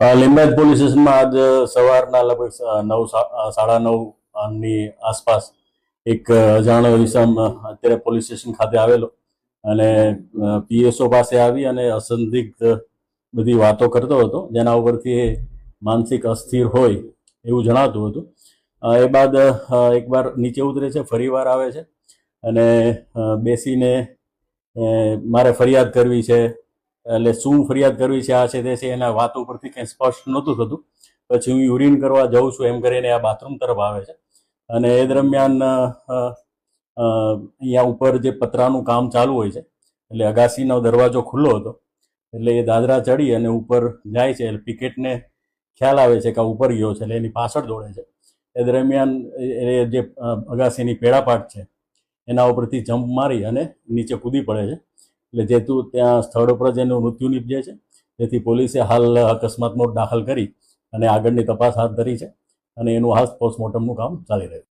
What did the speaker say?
Limbayat police સ્ટેશનમાં આજ સવારના લગભગ નવ સાડા નવની આસપાસ એક અ, ઇસમ અત્યારે પોલીસ સ્ટેશન ખાતે આવેલો અને પીએસઓ પાસે આવી અને અસંદિગ્ધ બધી વાતો કરતો હતો જેના ઉપરથી માનસિક અસ્થિર હોય એવું જણાતું હતું. એ બાદ એકવાર નીચે ઉતરે છે ફરીવાર આવે છે અને બેસીને મારે ફરિયાદ કરવી છે એટલે શું ફરિયાદ કરવી છે, આ છે, તે છે, એના વાત ઉપરથી કંઈ સ્પષ્ટ નહોતું થતું. પછી હું યુરિન કરવા જાઉં છું, એમ કરીને આ બાથરૂમ તરફ આવે છે. અને એ દરમિયાન અહીંયા ઉપર જે પતરાનું કામ ચાલુ હોય છે, એટલે અગાસીનો દરવાજો ખુલ્લો હતો, એટલે એ દાદરા ચડી અને ઉપર જાય છે, એટલે પિકેટને ખ્યાલ આવે છે કે આ ઉપર ગયો છે, એટલે એની પાછળ દોડે છે. એ દરમિયાન, એ જે અગાસીની પેડાપાટ છે, એના ઉપરથી જમ્પ મારી અને નીચે કૂદી પડે છે. એટલે જેતું ત્યાં સ્થળ ઉપર જ એનું મૃત્યુ નીપજે છે, જેથી પોલીસે હાલ અકસ્માત નોટ દાખલ કરી અને આગળની તપાસ હાથ ધરી છે અને એનું હાલ પોસ્ટમોર્ટમનું કામ ચાલી રહ્યું છે.